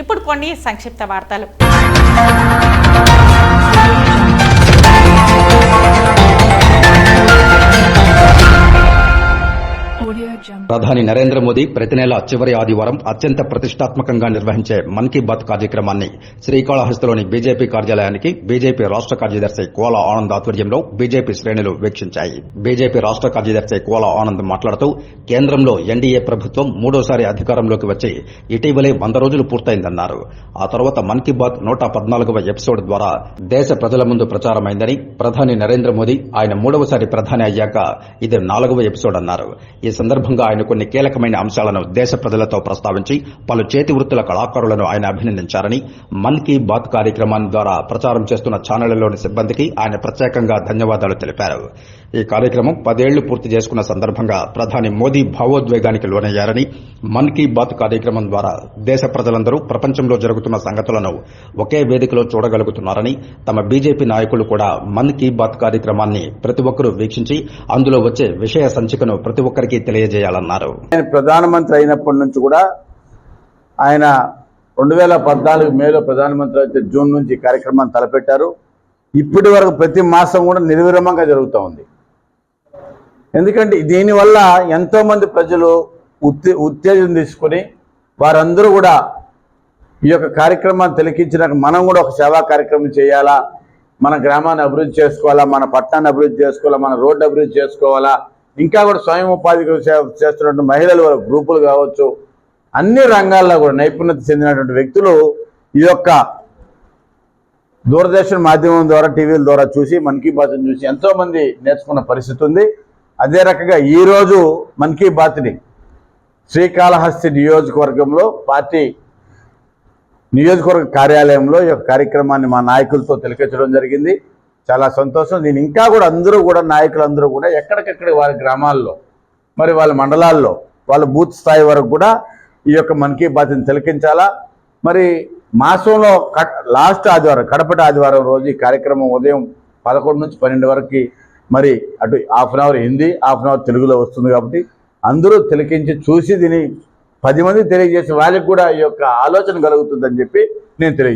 ఇప్పుడు కొన్ని సంక్షిప్త వార్తలు. ప్రధాని నరేంద్ర మోదీ ప్రతి నెల చివరి ఆదివారం అత్యంత ప్రతిష్టాత్మకంగా నిర్వహించే మన్ కీ బాత్ కార్యక్రమాన్ని శ్రీకాళహస్తిలోని బీజేపీ కార్యాలయానికి బీజేపీ రాష్ట్ర కార్యదర్శి కోల ఆనంద్ ఆధ్వర్యంలో బీజేపీ శ్రేణులు వీక్షించాయి. బీజేపీ రాష్ట్ర కార్యదర్శి కోల ఆనంద్ మాట్లాడుతూ కేంద్రంలో ఎన్డీఏ ప్రభుత్వం మూడోసారి అధికారంలోకి వచ్చి ఇటీవలే వంద రోజులు పూర్తయిందన్నారు. ఆ తర్వాత మన్ కీ బాత్ నూట పద్నాలుగవ ఎపిసోడ్ ద్వారా దేశ ప్రజల ముందు ప్రచారమైందని ప్రధాని నరేంద్ర మోదీ ఆయన మూడవసారి ప్రధాని అయ్యాక ఇది నాలుగవ ఎపిసోడ్ అన్నారు. ఈ సందర్భంగా ఆయన కొన్ని కీలకమైన అంశాలను దేశ ప్రజలతో ప్రస్తావించి పలు చేతి వృత్తుల కళాకారులను ఆయన అభినందించారని మన్ కీ బాత్ కార్యక్రమాన్ని ద్వారా ప్రచారం చేస్తున్న ఛానళ్ళలోని సిబ్బందికి ఆయన ప్రత్యేకంగా ధన్యవాదాలు తెలిపారు. ఈ కార్యక్రమం పదేళ్ళు పూర్తి చేసుకున్న సందర్భంగా ప్రధాని మోదీ భావోద్వేగానికి లోనయ్యారని మన్ కీ బాత్ కార్యక్రమం ద్వారా దేశ ప్రజలందరూ ప్రపంచంలో జరుగుతున్న సంగతులను ఒకే వేదికలో చూడగలుగుతున్నారని తమ బీజేపీ నాయకులు కూడా మన్ కీ బాత్ కార్యక్రమాన్ని ప్రతి ఒక్కరూ వీక్షించి అందులో వచ్చే విషయ సంచికను ప్రతి ఒక్కరికి తెలియజేయాలన్నారు. ప్రధానమంత్రి అయినప్పటి నుంచి కూడా ఆయన రెండు వేల పద్నాలుగు మేలో ప్రధానమంత్రి అయితే జూన్ నుంచి కార్యక్రమాన్ని తలపెట్టారు. ఇప్పటి వరకు ప్రతి మాసం కూడా నిర్విరమంగా జరుగుతూ ఉంది. ఎందుకంటే దీనివల్ల ఎంతోమంది ప్రజలు ఉత్తే ఉత్తేజం తీసుకొని వారందరూ కూడా ఈ యొక్క కార్యక్రమాన్ని తిలకించినాక మనం కూడా ఒక సేవా కార్యక్రమం చేయాలా? మన గ్రామాన్ని అభివృద్ధి చేసుకోవాలా? మన పట్టణాన్ని అభివృద్ధి చేసుకోవాలా? మన రోడ్డు అభివృద్ధి చేసుకోవాలా? ఇంకా కూడా స్వయం ఉపాధి చేస్తున్నటువంటి మహిళలు వాళ్ళ గ్రూపులు కావచ్చు అన్ని రంగాల్లో కూడా నైపుణ్యత చెందినటువంటి వ్యక్తులు ఈ యొక్క దూరదర్శన్ మాధ్యమం ద్వారా టీవీల ద్వారా చూసి మన్ కీ బాత్ని చూసి ఎంతోమంది నేర్చుకున్న పరిస్థితి ఉంది. అదే రకంగా ఈరోజు మన్ కీ బాత్ని శ్రీకాళహస్తి నియోజకవర్గంలో పార్టీ నియోజకవర్గ కార్యాలయంలో ఈ కార్యక్రమాన్ని మా నాయకులతో తెలిపించడం జరిగింది. చాలా సంతోషం. దీని ఇంకా కూడా అందరూ కూడా నాయకులందరూ కూడా ఎక్కడికక్కడ వారి గ్రామాల్లో మరి వాళ్ళ మండలాల్లో వాళ్ళ బూత్ స్థాయి వరకు కూడా ఈ యొక్క మన్ కీ బాత్ని తిలకించాలా? మరి మాసంలో కట్ లాస్ట్ ఆదివారం కడపటి ఆదివారం రోజు ఈ కార్యక్రమం ఉదయం పదకొండు నుంచి పన్నెండు వరకు మరి అటు half an hour Hindi half an hour తెలుగులో వస్తుంది కాబట్టి అందరూ తిలకించి చూసి దీని పది మంది తెలియజేసి వాళ్ళకి కూడా ఈ యొక్క ఆలోచన కలుగుతుందని చెప్పి నేను తెలియజేస్తాను